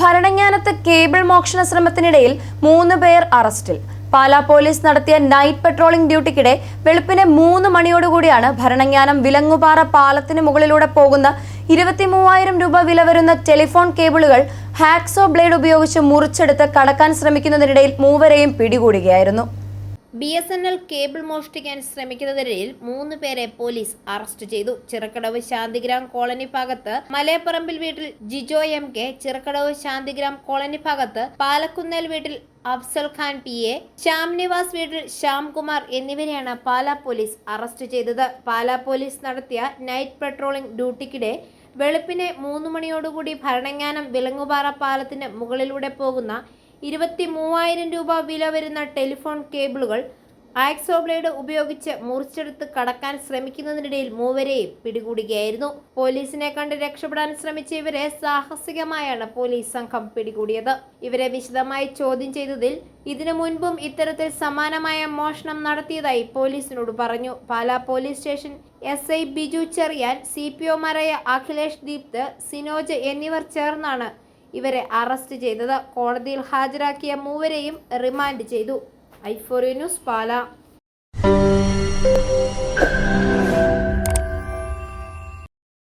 ഭരണങ്ങാനത്ത് cable മോഷണ ശ്രമത്തിനിടയിൽ മൂന്ന് പേർ അറസ്റ്റിൽ. പാലാ പോലീസ് നടത്തിയ നൈറ്റ് പെട്രോളിംഗ് ഡ്യൂട്ടിക്കിടെ വെളുപ്പിന് മൂന്ന് മണിയോടുകൂടിയാണ് ഭരണങ്ങാനം വിലങ്ങുപാറ പാലത്തിന് മുകളിലൂടെ പോകുന്ന ഇരുപത്തി മൂവായിരം രൂപ വില വരുന്ന ടെലിഫോൺ കേബിളുകൾ ഹാക്സോ ബ്ലേഡ് ഉപയോഗിച്ച് മുറിച്ചെടുത്ത് കടക്കാൻ ശ്രമിക്കുന്നതിനിടയിൽ മൂവരെയും പിടികൂടുകയായിരുന്നു. B S N L cable മോഷ്ടിക്കാൻ ശ്രമിക്കുന്നതിനിടയിൽ മൂന്ന് പേരെ പോലീസ് അറസ്റ്റ് ചെയ്തു. ചിറക്കടവ് ശാന്തിഗ്രാം കോളനി ഭാഗത്ത് മലയപ്പറമ്പിൽ വീട്ടിൽ Jijo M K Chirakkadavu Shantigram colony ഭാഗത്ത് പാലക്കുന്നേൽ വീട്ടിൽ അഫ്സൽ ഖാൻ പി എ ശ്യാം നിവാസ് വീട്ടിൽ ശ്യാംകുമാർ എന്നിവരെയാണ് പാലാ പോലീസ് അറസ്റ്റ് ചെയ്തത്. പാലാ പോലീസ് നടത്തിയ നൈറ്റ് പെട്രോളിംഗ് ഡ്യൂട്ടിക്കിടെ വെളുപ്പിനെ മൂന്ന് മണിയോടുകൂടി ഭരണങ്ങാനം വിലങ്ങുപാറ പാലത്തിന് മുകളിലൂടെ പോകുന്ന ഇരുപത്തി മൂവായിരം രൂപ വില വരുന്ന ടെലിഫോൺ കേബിളുകൾ ആക്സോ ബ്ലേഡ് ഉപയോഗിച്ച് മുറിച്ചെടുത്ത് കടക്കാൻ ശ്രമിക്കുന്നതിനിടയിൽ മൂവരെയും പിടികൂടുകയായിരുന്നു. പോലീസിനെ കണ്ട് രക്ഷപ്പെടാൻ ശ്രമിച്ച ഇവരെ സാഹസികമായാണ് പോലീസ് സംഘം പിടികൂടിയത്. ഇവരെ വിശദമായി ചോദ്യം ചെയ്തതിൽ ഇതിനു മുൻപും ഇത്തരത്തിൽ സമാനമായ മോഷണം നടത്തിയതായി പോലീസിനോട് പറഞ്ഞു. Pala police station S I Biju Cherian C P ഒമാരായ Akhilesh Deepth Sinoj എന്നിവർ ചേർന്നാണ് ഇവരെ അറസ്റ്റ് ചെയ്തത് കോടതിയിൽ ഹാജരാക്കിയ മൂവരെയും റിമാൻഡ് ചെയ്തു. ഐഫോറി ന്യൂസ് പാല.